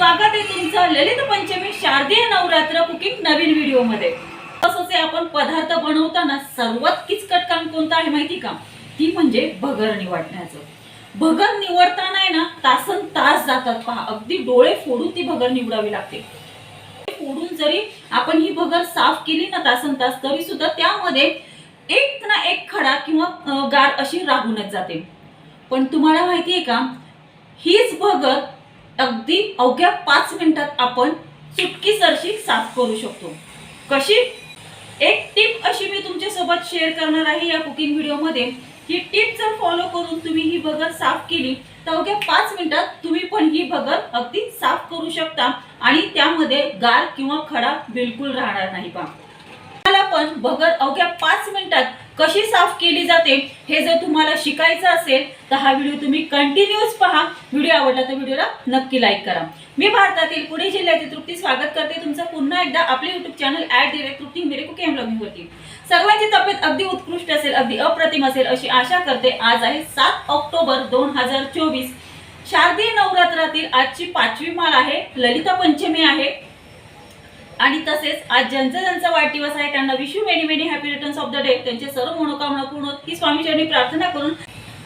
स्वागत आहे तुमचं ललित पंचमी शारदीय नवरात्र कुकिंग नवीन व्हिडिओमध्ये. तसंच आपण पदार्थ बनवताना सर्वात किचकट काम कोणतं आहे माहिती का? ती म्हणजे भगर निवडण्याचं भगर निवडताना आहे ना तासन तास जातात. पहा अगदी डोळे फोडून ती भगर निवडावी लागते. फोडून जरी आपण ही भगर साफ केली ना तासन तास तरी सुद्धा त्यामध्ये एक ना एक खडा किंवा गार अशी राहूनच जाते. पण तुम्हाला माहिती आहे का? हीच भगर अगदी अवघ्या पाच मिनिटात आपण चुटकी सरशी साफ करू शकतो. कशी? एक टिप अशी मी तुमच्यासोबत शेअर करणार आहे या कुकिंग व्हिडिओमध्ये ही टिप जर फॉलो करून तुम्ही ही भगत साफ केली तर अवघ्या पाच मिनिटात तुम्ही पण ही भगत अगदी साफ करू शकता आणि त्यामध्ये गार किंवा खडा बिलकुल राहणार नाही पा तुम्हाला पण भगत अवघ्या पाच मिनिटात कशी साफ केली जाते हे जर तुम्हाला शिकायचं असेल तर हा व्हिडिओ तुम्ही कंटिन्यूस पहा. व्हिडिओ आवडला तर व्हिडिओला नक्की लाईक करा. मी भारतातील पुणे जिल्ह्यातील तृप्ती स्वागत करते. तुमचं पुन्हा एकदा आपले युट्यूब चॅनल ऍड डिरेक्ट तृप्ती मेरे कुके होती सर्वांची तब्येत अगदी उत्कृष्ट असेल अगदी अप्रतिम असेल अशी आशा करते. आज आहे सात ऑक्टोबर दोन हजार चोवीस. शारदीय नवरात्रातील आजची पाचवी माळ आहे. ललिता पंचमी आहे. आणि तसेच आज ज्यांचा ज्यांचा वाढदिवस आहे त्यांना wish many many happy returns of the day त्यांचे सर्व मनोकामना पूर्ण होत ही स्वामीचरणी प्रार्थना करून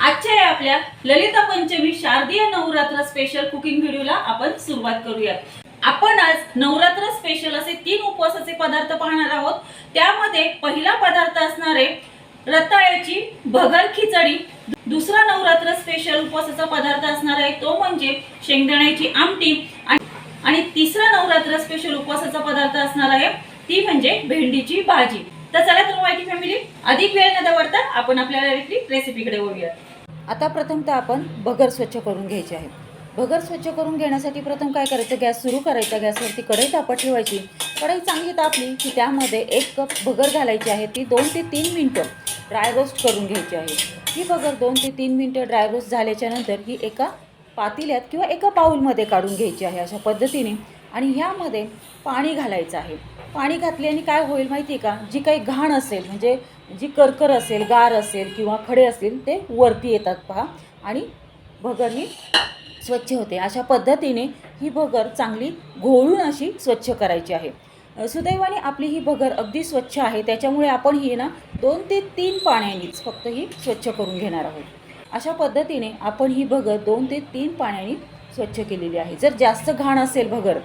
आजच्या या आपल्या ललिता पंचमी शारदीय नवरात्र स्पेशल कुकिंग व्हिडिओला आपण सुरुवात करूया आपण आज नवरात्र स्पेशल असे तीन उपवासाचे पदार्थ पाहणार आहोत. त्यामध्ये पहिला पदार्थ असणारे रताळ्याची भगर खिचडी. दुसरा नवरात्र स्पेशल उपवासाचा पदार्थ असणार आहे तो म्हणजे शेंगदाण्याची आमटी. आणि आणि तिसरा नवरात्र स्पेशल उपवासाचा पदार्थ असणार आहे ती म्हणजे भेंडीची भाजी. तर चला तर माहिती फॅमिली अधिक वेळ न दवडता आपण आपल्या डायरेक्टली रेसिपीकडे वळूया आता प्रथमतः आपण भगर स्वच्छ करून घ्यायची आहे. भगर स्वच्छ करून घेण्यासाठी प्रथम काय करायचं? गॅस सुरू करायचा. गॅसवरती कढई तापत ठेवायची. कढई चांगली तापली की त्यामध्ये एक कप भगर घालायची आहे. ती दोन ते तीन मिनटं ड्राय रोस्ट करून घ्यायची आहे. ही भगर दोन ते तीन मिनटं ड्राय रोस्ट झाल्याच्यानंतर ही एका पातेल्यात किंवा एका बाऊलमध्ये काढून घ्यायची आहे अशा पद्धतीने. आणि ह्यामध्ये पाणी घालायचं आहे. पाणी घातल्याने काय होईल माहिती आहे का? जी काही घाण असेल म्हणजे जी करकर असेल गार असेल किंवा खडे असतील ते वरती येतात पहा. आणि भगर ही स्वच्छ होते. अशा पद्धतीने ही भगर चांगली घोळून अशी स्वच्छ करायची आहे. सुदैवाने आपली ही भगर अगदी स्वच्छ आहे. त्याच्यामुळे आपण ही ना दोन ते तीन पाण्यानीच फक्त ही स्वच्छ करून घेणार आहोत. अशा पद्धतीने आपण ही भगर दोन ते तीन पाण्याने स्वच्छ केलेली आहे. जर जास्त घाण असेल भगर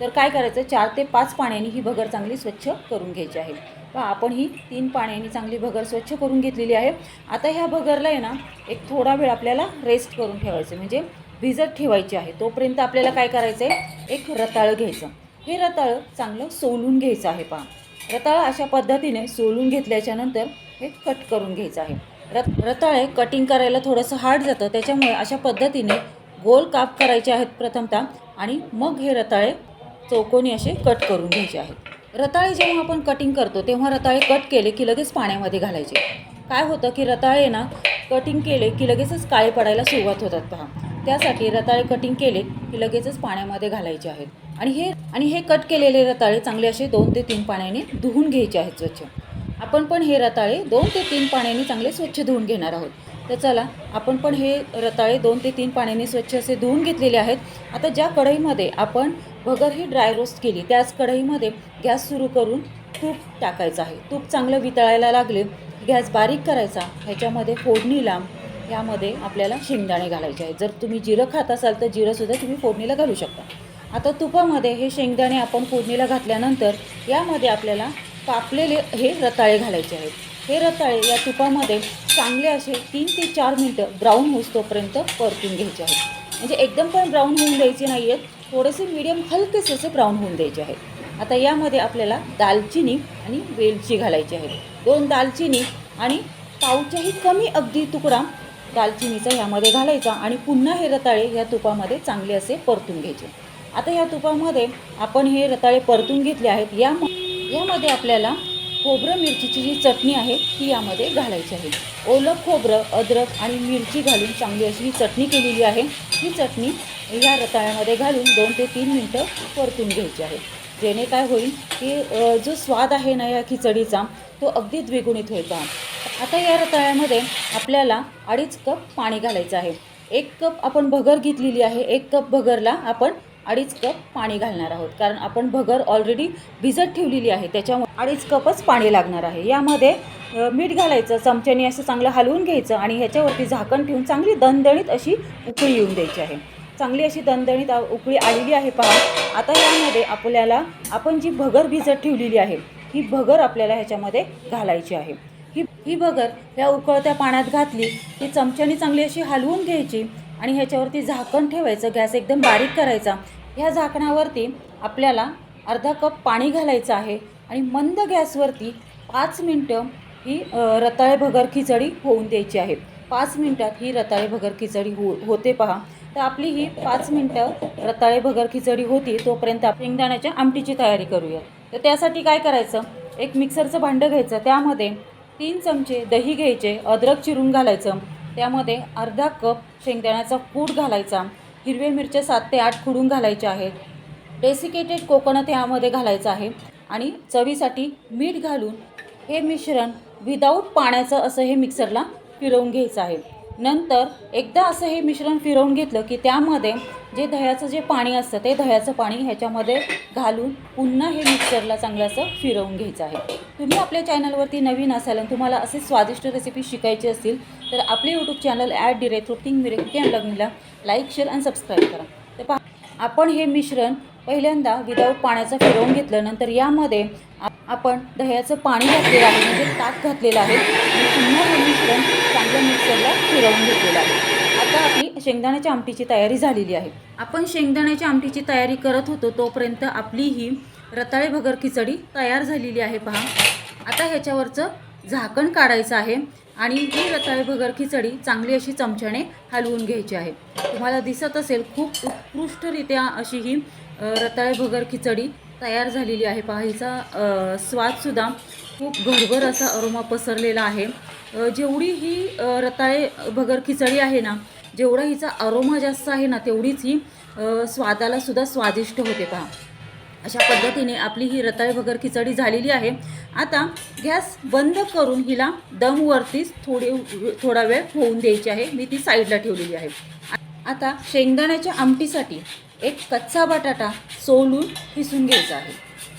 तर काय करायचं? चार ते पाच पाण्याने ही भगर चांगली स्वच्छ करून घ्यायची आहे. पहा आपण ही तीन पाण्याने चांगली भगर स्वच्छ करून घेतलेली आहे. आता ह्या भगरला आहे ना एक थोडा वेळ आपल्याला रेस्ट करून ठेवायचं म्हणजे भिजत ठेवायची आहे. तोपर्यंत आपल्याला काय करायचं आहे? एक रताळं घ्यायचं. हे रताळं चांगलं सोलून घ्यायचं आहे. पहा रताळं अशा पद्धतीने सोलून घेतल्याच्यानंतर हे कट करून घ्यायचं आहे. रत रताळे कटिंग करायला थोडंसं हार्ड जातं. त्याच्यामुळे अशा पद्धतीने गोल काप करायचे आहेत प्रथमतः आणि मग हे रताळे चौकोनी असे कट करून घ्यायचे आहेत. रताळे जेव्हा आपण कटिंग करतो तेव्हा रताळे कट केले की लगेच पाण्यामध्ये घालायचे. काय होतं की रताळे ना कटिंग केले की लगेचच काळे पडायला सुरुवात होतात पहा. त्यासाठी रताळे कटिंग केले की लगेचच पाण्यामध्ये घालायचे आहेत. आणि हे आणि हे कट केलेले रताळे चांगले असे दोन ते तीन पाण्याने धुवून घ्यायचे आहेत स्वच्छ. आपण पण हे रताळे दोन ते तीन पाण्याने चांगले स्वच्छ धुवून घेणार आहोत. तर चला आपण पण हे रताळे दोन ते तीन पाण्याने स्वच्छ असे धुवून घेतलेले आहेत. आता ज्या कढईमध्ये आपण भगर ही ड्राय रोस्ट केली त्याच कढईमध्ये गॅस सुरू करून तूप टाकायचं आहे. तूप चांगलं वितळायला लागले गॅस बारीक करायचा ह्याच्यामध्ये फोडणीला यामध्ये आपल्याला शेंगदाणे घालायचे आहेत. जर तुम्ही जिरं खात असाल तर जिरंसुद्धा तुम्ही फोडणीला घालू शकता. आता तुपामध्ये हे शेंगदाणे आपण फोडणीला घातल्यानंतर यामध्ये आपल्याला कापलेले हे रताळे घालायचे आहेत. हे रताळे या तुपामध्ये चांगले असे तीन ते चार मिनटं ब्राऊन होईस्तोपर्यंत परतून घ्यायचे आहेत. म्हणजे एकदम पण ब्राऊन होऊन द्यायचे नाही आहेत थोडेसे मीडियम हलकेसे असे ब्राऊन होऊन द्यायचे आहेत. आता यामध्ये आपल्याला दालचिनी आणि वेलची घालायची आहे. दोन दालचिनी आणि पावच्याही कमी अगदी तुकडा दालचिनीचा ह्यामध्ये घालायचा आणि पुन्हा हे रताळे ह्या तुपामध्ये चांगले असे परतून घ्यायचे. आता या तुपामध्ये आपण हे रताळे परतून घेतले आहेत. या यामध्ये आपल्याला खोबरं मिरचीची जी चटणी आहे ती यामध्ये घालायची आहे. ओलं खोबरं अद्रक आणि मिरची घालून चांगली अशी ही चटणी केलेली आहे. ही चटणी या रताळ्यामध्ये घालून दोन ते तीन मिनटं परतून घ्यायची आहे. जेणे काय होईल की जो स्वाद आहे ना या खिचडीचा तो अगदी द्विगुणित होईल आता या रताळ्यामध्ये आपल्याला अडीच कप पाणी घालायचं आहे. एक कप आपण भगर घेतलेली आहे एक कप भगरला आपण अडीच कप पाणी घालणार आहोत. कारण आपण भगर ऑलरेडी भिजत ठेवलेली आहे. त्याच्यामुळे अडीच कपच पाणी लागणार आहे. यामध्ये मीठ घालायचं चमच्याने असं चांगलं हलवून घ्यायचं आणि ह्याच्यावरती झाकण ठेवून चांगली दणदणीत अशी उकळी येऊन द्यायची आहे. चांगली अशी दणदणीत उकळी आलेली आहे पहा. आता यामध्ये आपल्याला आपण जी भगर भिजत ठेवलेली आहे ही भगर आपल्याला ह्याच्यामध्ये घालायची आहे. ही ही भगर या उकळत्या पाण्यात घातली की चमच्याने चांगली अशी हलवून घ्यायची आणि ह्याच्यावरती झाकण ठेवायचं गॅस एकदम बारीक करायचा. ह्या झाकणावरती आपल्याला अर्धा कप पाणी घालायचं आहे आणि मंद गॅसवरती पाच मिनटं ही रताळे भगर खिचडी होऊन द्यायची आहे. पाच मिनटात ही रताळे भगर खिचडी हो होते पहा. तर आपली ही पाच मिनटं रताळे भगर खिचडी होती तोपर्यंत आपण शेंगदाण्याच्या आमटीची तयारी करूया. तर त्यासाठी काय करायचं? एक मिक्सरचं भांडं घ्यायचं त्यामध्ये तीन चमचे दही घ्यायचे अद्रक चिरून घालायचं. त्यामध्ये अर्धा कप शेंगदाण्याचा कूट घालायचा. हिरव्या मिरच्या सात ते आठ खुडून घालायच्या आहेत. डेसिकेटेड कोकोनट यामध्ये घालायचं आहे. आणि चवीसाठी मीठ घालून हे मिश्रण विदाऊट पाण्याचं असं हे मिक्सरला फिरवून घ्यायचं आहे. नंतर एकदा असं हे मिश्रण फिरवून घेतलं की त्यामध्ये जे दह्याचं जे पाणी असतं ते दह्याचं पाणी ह्याच्यामध्ये घालून पुन्हा हे मिक्सरला चांगलं असं फिरवून घ्यायचं आहे. तुम्ही आपल्या चॅनलवरती नवीन असाल आणि तुम्हाला असे स्वादिष्ट रेसिपी शिकायची असतील तर आपले यूट्यूब चॅनल ॲड डिरे रुटीन मिरे कॅम लग्नीला लाईक शेअर आणि सबस्क्राईब करा. तर पहा आपण हे मिश्रण पहिल्यांदा विदाऊट पाण्याचं फिरवून घेतलं नंतर यामध्ये आपण दह्याचं पाणी घातलेलं आहे म्हणजे ताक घातलेलं आहे आणि पुन्हा हे मिश्रण आपल्या मिक्सरला फिरवून घेतलेलं आहे. आता आपली शेंगदाण्याच्या आमटीची तयारी झालेली आहे. आपण शेंगदाण्याच्या आमटीची तयारी करत होतो तोपर्यंत आपली ही रताळे भगर खिचडी तयार झालेली आहे पहा. आता ह्याच्यावरचं झाकण काढायचं आहे आणि ही रताळे भगर खिचडी चांगली अशी चमच्याने हलवून घ्यायची आहे. तुम्हाला दिसत असेल खूप उत्कृष्टरित्या अशी ही रताळे भगर खिचडी तयार झालेली आहे पहा. हिचा स्वादसुद्धा खूप घरभर असा अरोमा पसरलेला आहे. जेवढी ही रताळे भगर खिचडी आहे ना जेवढा हिचा अरोमा जास्त आहे ना तेवढीच ही स्वादाला सुद्धा स्वादिष्ट होते पहा. अशा पद्धतीने आपली ही रताळे भगर खिचडी झालेली आहे. आता गॅस बंद करून हिला दमवरतीच थोडी थोडा वेळ होऊन द्यायची आहे. मी ती साईडला ठेवलेली आहे. आता शेंगदाण्याच्या आमटीसाठी एक कच्चा बटाटा सोलून किसून घ्यायचा आहे.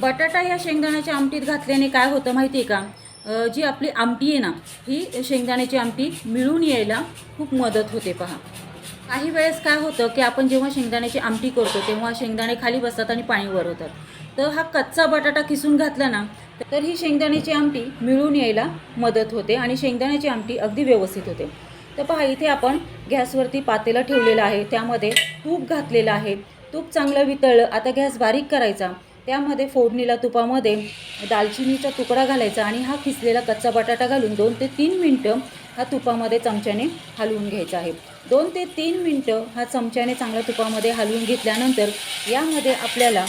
बटाटा या शेंगदाण्याच्या आमटीत घातल्याने काय होतं माहिती आहे का? जी आपली आमटी आहे ना ही शेंगदाण्याची आमटी मिळून यायला खूप मदत होते पहा. काही वेळेस काय होतं की आपण जेव्हा शेंगदाण्याची आमटी करतो तेव्हा शेंगदाणे खाली बसतात आणि पाणी वर होतात तर हा कच्चा बटाटा किसून घातला ना तर ही शेंगदाण्याची आमटी मिळून यायला मदत होते आणि शेंगदाण्याची आमटी अगदी व्यवस्थित होते. तर पहा इथे आपण गॅसवरती पातेलं ठेवलेलं आहे त्यामध्ये तूप घातलेलं आहे. तूप चांगलं वितळलं आता गॅस बारीक करायचा. त्यामध्ये फोडणीला तुपामध्ये दालचिनीचा तुकडा घालायचा आणि हा खिसलेला कच्चा बटाटा घालून दोन ते तीन मिनटं हा तुपामध्ये चमच्याने हलवून घ्यायचा आहे. दोन ते तीन मिनटं हा चमच्याने चांगल्या तुपामध्ये हलवून घेतल्यानंतर यामध्ये आपल्याला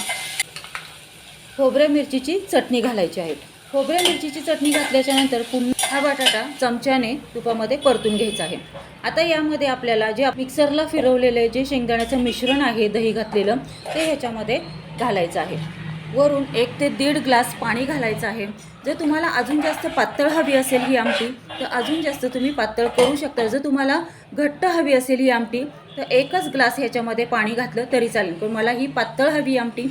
खोबऱ्या मिरचीची चटणी घालायची आहे. खोबऱ्या मिरचीची चटणी घातल्याच्या नंतर पुन्हा हा बटाटा चमच्याने तुपामध्ये परतून घ्यायचा आहे. आता यामध्ये आपल्याला जे मिक्सरला फिरवलेले जे शेंगदाण्याचं मिश्रण आहे दही घातलेलं ते ह्याच्यामध्ये घालायचं आहे. वरून एक ते दीड ग्लास पाणी घालायचं आहे. जर तुम्हाला अजून जास्त पातळ हवी असेल ही आमटी तर अजून जास्त तुम्ही पातळ करू शकता. जर तुम्हाला घट्ट हवी असेल ही आमटी तर एकच ग्लास ह्याच्यामध्ये पाणी घातलं तरी चालेल. पण मला ही पातळ हवी आमटी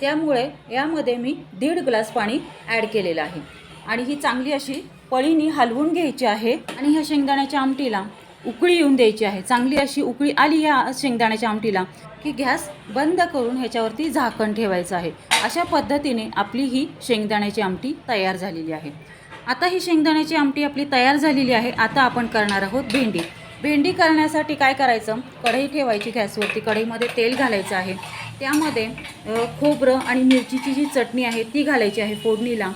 त्यामुळे यामध्ये मी दीड ग्लास पाणी ॲड केलेलं आहे. आणि ही चांगली अशी पळीनी हलवून घ्यायची आहे. आणि ह्या शेंगदाण्याच्या आमटीला उकळी येऊन द्यायची आहे. चांगली अशी उकळी आली या शेंगदाण्याच्या आमटीला की गॅस बंद करून ह्याच्यावरती झाकण ठेवायचं आहे. अशा पद्धतीने आपली ही शेंगदाण्याची आमटी तयार झालेली आहे. आता ही शेंगदाण्याची आमटी आपली तयार झालेली आहे. आता आपण करणार आहोत भेंडी. भेंडी करण्यासाठी काय करायचं? कढई ठेवायची गॅसवरती. कढईमध्ये तेल घालायचं आहे. त्यामध्ये खोबरं आणि मिरचीची जी चटणी आहे ती घालायची आहे फोडणीला.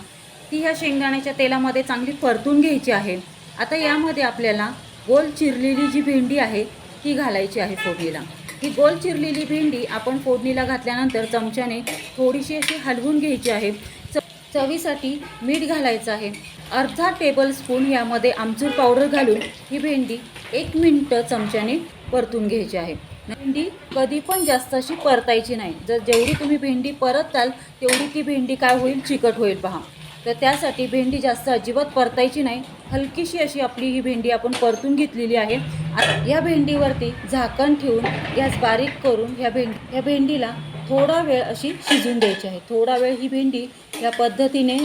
ती ह्या शेंगदाण्याच्या तेलामध्ये चांगली परतून घ्यायची आहे. आता यामध्ये आपल्याला गोल चिरलेली जी भेंडी आहे ती घालायची आहे फोडणीला. ही गोल चिरलेली भेंडी आपण फोडणीला घातल्यानंतर चमच्याने थोडीशी अशी हलवून घ्यायची आहे. च चवीसाठी मीठ घालायचं आहे. अर्धा टेबल स्पून यामध्ये आमचूर पावडर घालून ही भेंडी एक मिनटं चमच्याने परतून घ्यायची आहे. भेंडी कधी पण जास्त अशी परतायची नाही. जर जेवढी तुम्ही भेंडी परताल तेवढी ती भेंडी काय होईल? चिकट होईल. पहा. तर त्यासाठी भेंडी जास्त अजिबात परतायची नाही. हलकीशी अशी आपली ही भेंडी आपण परतून घेतलेली आहे. आता या भेंडीवरती झाकण ठेवून गॅस बारीक करून ह्या भेंड ह्या भेंडीला थोडा वेळ अशी शिजून द्यायची आहे. थोडा वेळ ही भेंडी या पद्धतीने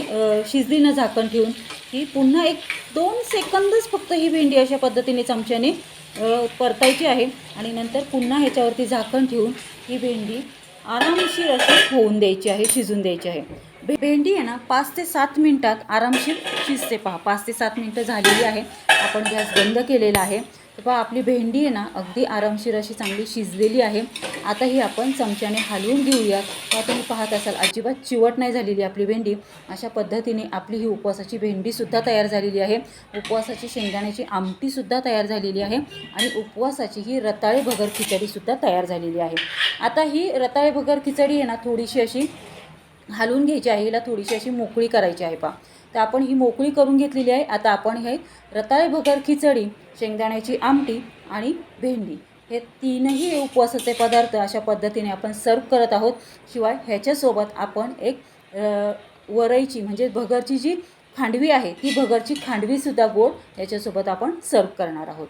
शिजली न झाकण ठेवून ही पुन्हा एक दोन सेकंदच फक्त ही भेंडी अशा पद्धतीने चमच्याने परतायची आहे. आणि नंतर पुन्हा ह्याच्यावरती झाकण ठेवून ही भेंडी आरामशीर अशी होऊन द्यायची आहे शिजून द्यायची आहे. भेंडी आहे ना पाच ते सात मिनटात आरामशीर शिजते पहा. पाच ते सात मिनटं झालेली आहे. आपण गॅस बंद केलेला आहे. तर पहा आपली भेंडी आहे ना अगदी आरामशीर अशी चांगली शिजलेली आहे. आता ही आपण चमच्याने हलवून घेऊयात. तेव्हा तुम्ही पाहत असाल अजिबात चिवट नाही झालेली आपली भेंडी. अशा पद्धतीने आपली ही उपवासाची भेंडीसुद्धा तयार झालेली आहे. उपवासाची शेंगदाण्याची आमटीसुद्धा तयार झालेली आहे. आणि उपवासाची ही रताळे भगर खिचडीसुद्धा तयार झालेली आहे. आता ही रताळे भगर खिचडी आहे ना थोडीशी अशी हलवून घ्यायची आहे हिला थोडीशी अशी मोकळी करायची आहे पा. तर आपण ही मोकळी करून घेतलेली आहे. आता आपण हे रताळे भगर खिचडी शेंगदाण्याची आमटी आणि भेंडी हे तीनही उपवासाचे पदार्थ अशा पद्धतीने आपण सर्व करत आहोत. शिवाय ह्याच्यासोबत आपण एक वरईची म्हणजे भगरची जी खांडवी आहे ती भगरची खांडवीसुद्धा गोड ह्याच्यासोबत आपण सर्व करणार आहोत.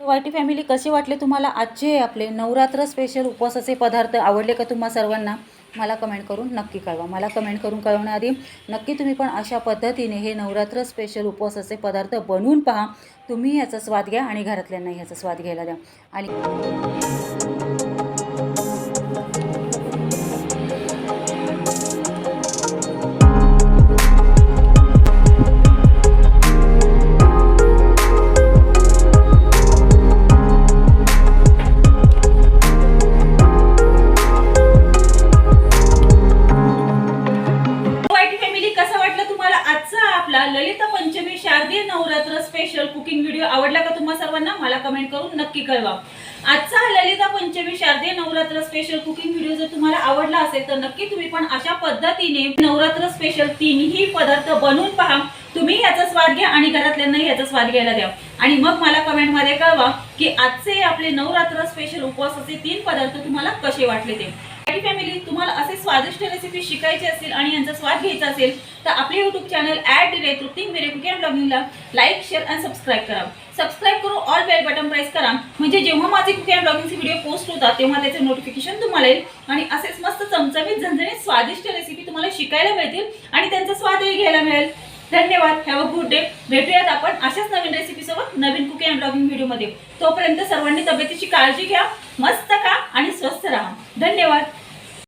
वायटी फॅमिली कसे वाटले तुम्हाला? आजचे आपले नवरात्र स्पेशल उपवासाचे पदार्थ आवडले का तुम्हा सर्वांना? मला कमेंट करून नक्की कळवा. मला कमेंट करून कळवण्याआधी नक्की तुम्ही पण अशा पद्धतीने हे नवरात्र स्पेशल उपवासाचे पदार्थ बनवून पहा. तुम्ही याचा स्वाद घ्या आणि घरातल्यांनाही ह्याचा स्वाद घ्यायला द्या. आणि कळवा. आजचा ललिता पंचमी शारदीय नवरात्र स्पेशल कुकिंग व्हिडिओ जर तुम्हाला आवडला असेल तर नक्की तुम्ही पण अशा पद्धतीने नवरात्र स्पेशल तीनही पदार्थ बनवून पहा. तुम्ही याचा स्वाद घ्या आणि घरातल्यांनाही याचा स्वाद घ्यायला द्या. आणि मग मला कमेंटमध्ये कळवा की आजचे आपले नवरात्र स्पेशल उपवासाचे तीन पदार्थ तुम्हाला कसे वाटले ते. फॅमिली तुम्हाला असे स्वादिष्ट रेसिपी शिकायचे असेल आणि यांचा स्वाद घ्यायचा असेल तर आपले युट्यूब चॅनल ऍड डिले तृप्ती मेरे कुकिंग ब्लॉगिंगला लाईक शेअर आणि सबस्क्राईब करा. सबस्क्राईब करून ऑल बेल बटन प्रेस करा. म्हणजे जेव्हा माझे कुकिंग ब्लॉगिंगचे व्हिडिओ पोस्ट होतात तेव्हा त्याचे नोटिफिकेशन तुम्हाला येईल. आणि असेच मस्त चमचमीत झणझणीत स्वादिष्ट रेसिपी तुम्हाला शिकायला मिळतील आणि त्यांचा स्वादही घ्यायला मिळेल. धन्यवाद. Have a good day. भेटूयात आपण अशाच नवीन रेसिपीसोबत नवीन कुकिंग अँड ब्लॉगिंग व्हिडिओमध्ये तोपर्यंत सर्वांनी तब्येतीची काळजी घ्या मस्त खा आणि स्वस्थ राहा. धन्यवाद.